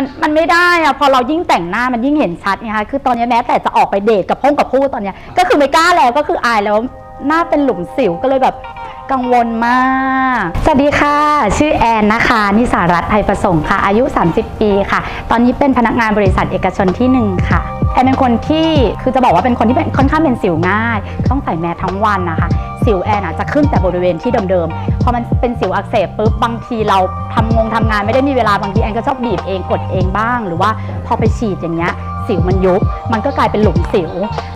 มันมันไม่ได้อะพอเรายิ่งแต่งหน้ามันยิ่งเห็นชัดไงคะคือตอนนี้แม้แต่จะออกไปเดทกับพงกับผู้ตอนเนี้ยก็คือไม่กล้าแล้วก็คืออายแล้วหน้าเป็นหลุมสิวก็เลยแบบกังวลมาก สวัสดีค่ะ ชื่อแอนนะคะ นิสารัตน์ไทยประสงค์ค่ะ อายุ 30 ปีค่ะ ตอนนี้เป็นพนักงานบริษัทเอกชนที่หนึ่งค่ะ นเป็นคนที่คือจะบอกว่าเป็นคนที่เป็นค่อนข้างเป็นสิวง่าย ต้องใส่แมสทั้งวันนะคะ สิวแอนอาจจะขึ้นแต่บริเวณที่เดิมๆพอมันเป็นสิวอักเสบปุ๊บบางทีเราทำงงทำงานไม่ได้มีเวลาบางทีแอนก็ชอบบีบเองกดเองบ้าง หรือว่าพอไปฉีดอย่างเงี้ยสิวมันยุบ มันก็กลายเป็นหลุมสิว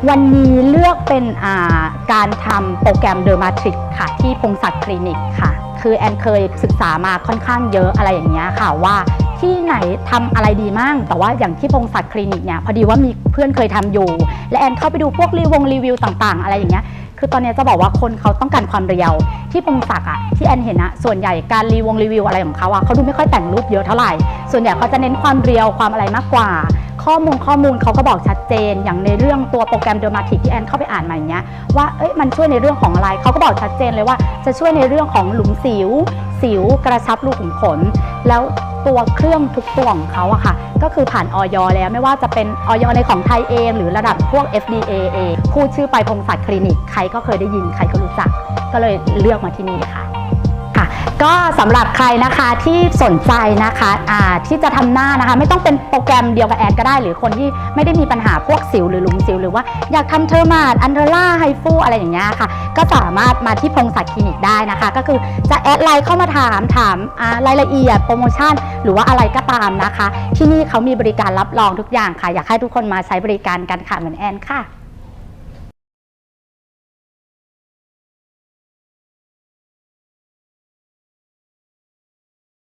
วันนี้เลือกเป็นอ่าการทำโปรแกรมเดอร์มาทริกค่ะ ที่พงศักดิ์คลินิกค่ะ คือแอนเคยศึกษามาค่อนข้างเยอะอะไรอย่างเงี้ยค่ะว่า ที่ไหนทำอะไรดีมั่ง แต่ว่าอย่างที่พงศักดิ์คลินิกเนี่ยพอดีว่ามีเพื่อนเคยทำอยู่ และแอนเข้าไปดูพวกรีวงรีวิวต่างๆ อะไรอย่างเงี้ยคือตอนเนี้ยจะบอกว่าคนเขาต้องการความเรียว ที่พงศักดิ์อะที่แอนเห็นอะส่วนใหญ่การรีวงรีวิวอะไรของเขาอะเขาดูไม่ค่อยแต่งรูปเยอะเท่าไหร่ ส่วนใหญ่เขาจะเน้นความเรียวความอะไรมากกว่า ข้อมูลข้อมูลเขาก็บอกชัดเจน อย่างในเรื่องตัวโปรแกรมเดอร์มาติกที่แอนเข้าไปอ่านมาอย่างเงี้ยว่าเอ้ยมันช่วยในเรื่องของอะไรเขาก็บอกชัดเจนเลยว่าจะช่วยในเรื่องของหลุมสิว สิวกระชับรูขุมขนแล้ว ตัวเครื่องทุกตัวของเขาอะค่ะ ก็คือผ่านออยแล้วไม่ว่าจะเป็นออยในของไทยเอง หรือระดับพวก FDA เองพูดชื่อไปพงศักดิ์คลินิก ใครก็เคยได้ยินใครก็รู้จัก ก็เลยเลือกมาที่นี่ค่ะค่ะ ก็สำหรับใครนะคะที่สนใจนะคะอ่าที่จะทำหน้านะคะ ไม่ต้องเป็นโปรแกรมเดียวกับแอดก็ได้ หรือคนที่ไม่ได้มีปัญหาพวกสิวหรือลุมสิว หรือว่าอยากทำเทอร์มาดอันเทอร่าไฮฟูอะไรอย่างเงี้ยค่ะ ก็สามารถมาที่พงศักดิ์คลินิกได้นะคะ ก็คือจะแอดไลน์เข้ามาถามถามอ่ารายละเอียดโปรโมชั่น หรือว่าอะไรก็ตามนะคะ ที่นี่เขามีบริการรับรองทุกอย่างค่ะ อยากให้ทุกคนมาใช้บริการกันค่ะเหมือนแอนค่ะ